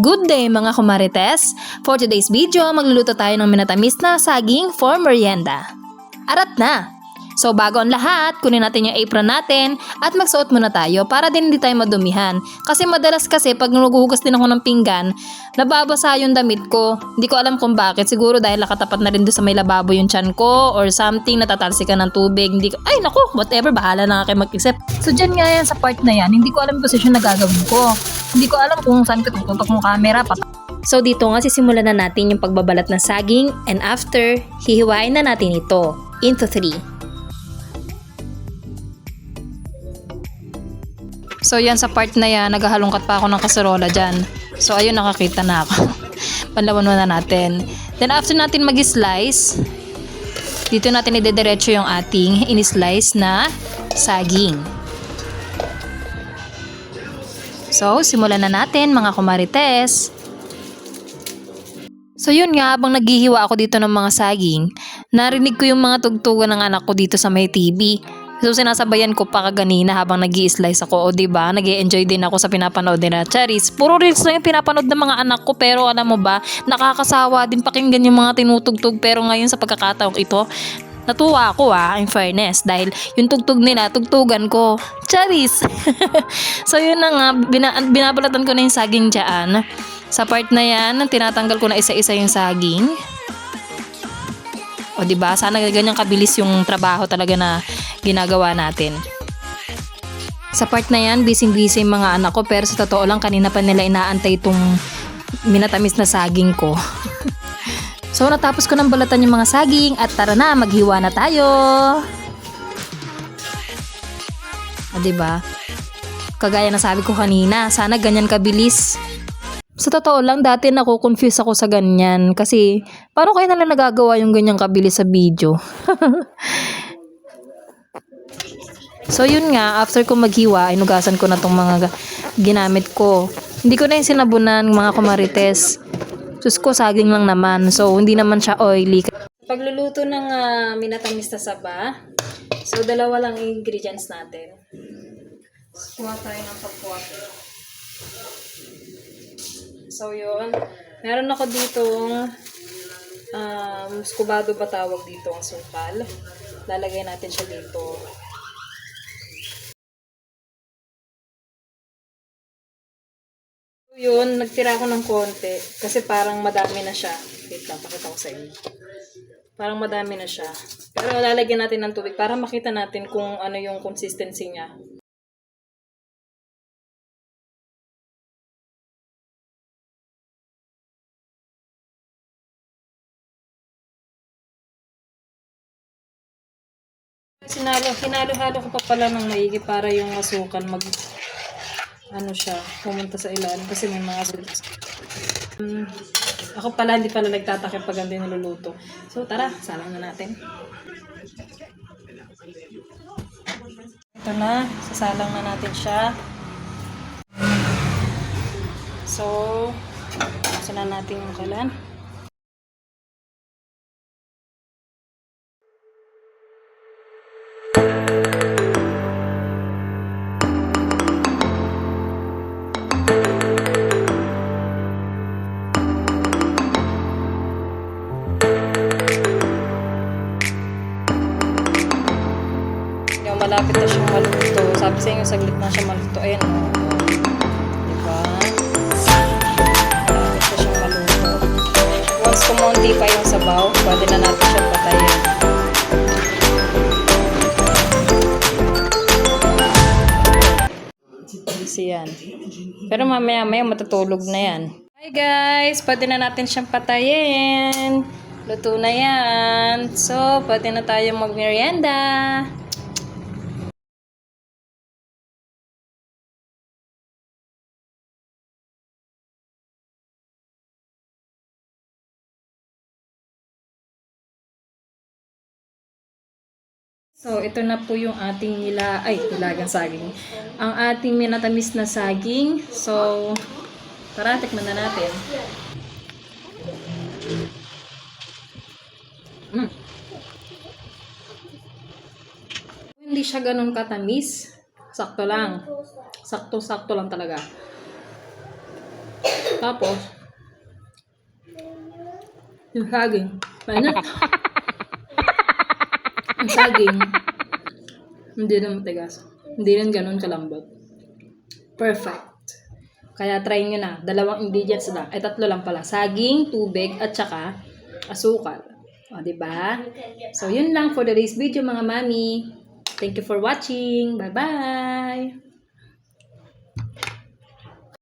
Good day mga kumarites! For today's video, magluluto tayo ng minatamis na saging for merienda. Arat na! So bago ang lahat, kunin natin yung apron natin at magsuot muna tayo para din hindi tayo madumihan. Kasi madalas kasi pag naghuhugas din ako ng pinggan, nababasa yung damit ko. Hindi ko alam kung bakit. Siguro dahil nakatapat na rin doon sa may lababo yung chan ko or something, natatalsikan ng tubig. Hindi ko, ay naku, whatever, bahala na kayo mag-isip. So dyan nga yan sa part na yan, hindi ko alam yung posisyon na gagawin ko. Hindi ko alam kung saan ko tututok yung camera, pat So dito nga sisimulan na natin yung pagbabalat ng saging and after, hihiwain na natin ito into 3. So yan sa part na yan, naghahalongkat pa ako ng kaserola dyan. So ayun, nakakita na ako. Panlawan muna natin. Then after natin mag-slice, dito natin idediretso yung ating in-slice na saging. So, simulan na natin mga kumarites. So yun nga, habang naghihiwa ako dito ng mga saging, narinig ko yung mga tugtugan ng anak ko dito sa may TV. So sinasabayan ko pa kaganina habang nag slice ako. O ba diba, nag enjoy din ako sa pinapanood nila. Charis, puro reels lang yung pinapanood ng mga anak ko. Pero alam mo ba, nakakasawa din pakinggan yung mga tinutugtog. Pero ngayon sa pagkakataong ito, natuwa ako ah, in fairness. Dahil yung tugtog nila, tugtugan ko. Charis! so yun na nga, bina- binabalatan ko na yung saging dyan. Sa part na yan, tinatanggal ko na isa-isa yung saging. O ba? Sana ganyan kabilis yung trabaho talaga na ginagawa natin. Sa part na yan, busy-busy mga anak ko pero sa totoo lang kanina pa nila inaantay itong minatamis na saging ko. so natapos ko ng balatan yung mga saging at tara na, maghiwa na tayo. O di ba? Kagaya na sabi ko kanina, sana ganyan kabilis sa totoo lang, dati nako-confuse ako sa ganyan. Kasi, paano kayo nalang nagagawa yung ganyang kabilis sa video? so, yun nga, after ko maghiwa, inugasan ko na tong mga ga- ginamit ko. Hindi ko na yung sinabunan, mga kumarites. Sus ko, saging lang naman. So, hindi naman siya oily. Pagluluto ng uh, minatamis na saba, so, dalawa lang ingredients natin. Kuha tayo ng pagkuha. So, yun. Meron ako ditong um, skubado ba tawag dito ang sukal. Lalagay natin siya dito. Yun. Nagtira ako ng konti kasi parang madami na siya. Wait lang, pakita ko sa inyo. Parang madami na siya. Pero lalagyan natin ng tubig para makita natin kung ano yung consistency niya. Sinalo, hinalo-halo ko pa pala ng maigi para yung masukan mag ano siya, pumunta sa ilalim kasi may mga um, ako pala hindi pala nagtatakip pag hindi niluluto. So tara, salang na natin. Ito na, sasalang na natin siya. So, nasa na natin yung kalan. Malapit na siyang maluto. Sabi sa inyo, saglit na siya maluto. Ayan o. Diba? Malapit na siyang maluto. Once kumonti pa yung sabaw, pwede na natin siyang patayin. Easy yan. Pero mamaya-maya matutulog na yan. Hi guys! Pwede na natin siyang patayin. Luto na yan. So, pwede na tayo mag-merienda. So, ito na po yung ating nila, ay, nilagang saging. Ang ating minatamis na saging. So, tara, tikman na natin. Mm. Hindi siya ganun katamis. Sakto lang. Sakto-sakto lang talaga. Tapos, yung saging. Ano? Saging, hindi na matigas. Hindi rin ganun kalambot. Perfect. Kaya try nyo na. Dalawang ingredients lang. Ay, tatlo lang pala. Saging, tubig, at saka asukal. O, di ba? So, yun lang for today's video, mga mami. Thank you for watching. Bye-bye!